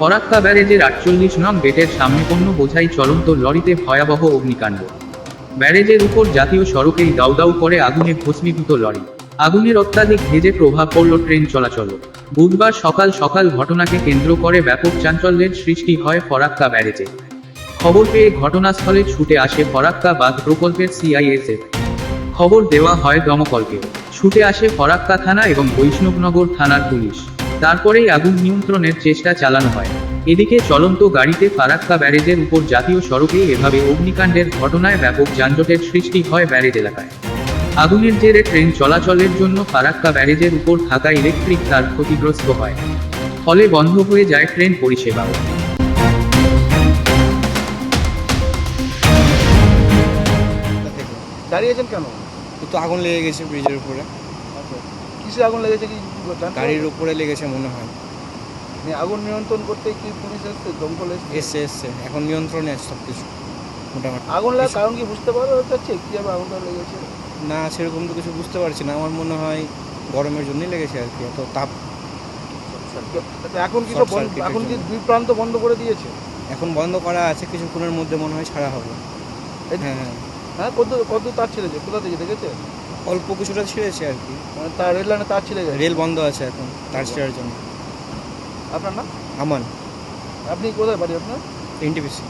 ফরাক্কা ব্যারেজের আটচল্লিশ নং গেটের সামনে পণ্য বোঝাই চলন্ত লরিতে ভয়াবহ অগ্নিকাণ্ড। ব্যারেজের উপর জাতীয় সড়কেই দাউ দাউ করে আগুনে ভস্মীভূত লরি। আগুনের অত্যাধিক ভেজে প্রভাব পড়ল ট্রেন চলাচল। বুধবার সকাল সকাল ঘটনাকে কেন্দ্র করে ব্যাপক চাঞ্চল্যের সৃষ্টি হয় ফরাক্কা ব্যারেজে। খবর পেয়ে ঘটনাস্থলে ছুটে আসে ফরাক্কা বাঁধ প্রকল্পের সিআইএসএফ। খবর দেওয়া হয় দমকলকে। ছুটে আসে ফরাক্কা থানা এবং বৈষ্ণবনগর থানার পুলিশ। তারপরেই আগুন নিয়ন্ত্রণের চেষ্টা চালানো হয়। এদিকে চলন্ত গাড়িতে ফারাক্কা ব্যারেজের উপর জাতীয় সড়কে এভাবে অগ্নিকাণ্ডের ঘটনায় ব্যাপক যানজটের সৃষ্টি হয় ব্যারেজ এলাকায়। আগুনের জেরে ট্রেন চলাচলের জন্য ফারাক্কা ব্যারেজের উপর থাকা ইলেকট্রিক তার ক্ষতিগ্রস্ত হয়। ফলে বন্ধ হয়ে যায় ট্রেন পরিষেবাও দাঁড়িয়েছেন কেন? তো আগুন লেগে গেছে ব্রিজের উপরে। আচ্ছা। কিসে আগুন লেগেছে কি গাড়ির? উপরে লেগেছে মনে হয়। মানে আগুন নিয়ন্ত্রণ করতে কি পুলিশ এসছে দমকল এসছে? এসছে এসছে। এখন নিয়ন্ত্রণে আছে সব কিছু মোটামুটি। আগুন লাগার কারণ কি বুঝতে পারা যাচ্ছে কীভাবে আগুনটা লেগেছে? না সেরকম তো কিছু বুঝতে পারছি না। আমার মনে হয় গরমের জন্যই লেগেছে আর কি এত তাপ। আচ্ছা, এখন কি এখন কি। দুই প্রান্ত বন্ধ করে দিয়েছে? এখন বন্ধ করা আছে কিছুক্ষণের মধ্যে মনে হয় ছাড়া হবে। হ্যাঁ হ্যাঁ। হ্যাঁ কত কত তার ছেড়েছে? কোথা থেকে দেখেছে? অল্প কিছুটা ছিঁড়েছে আর কি। মানে তার রেল লাইনে তার ছিঁড়ে গেছে রেল বন্ধ আছে এখন তার ছিঁড়ার জন্য। আপনার না আমান। আপনি কোথায় বাড়ি আপনার? এনটিপিসি।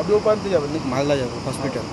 আপনি ও প্রান্তে যাবেন নাকি? মালদা যাব হসপিটাল।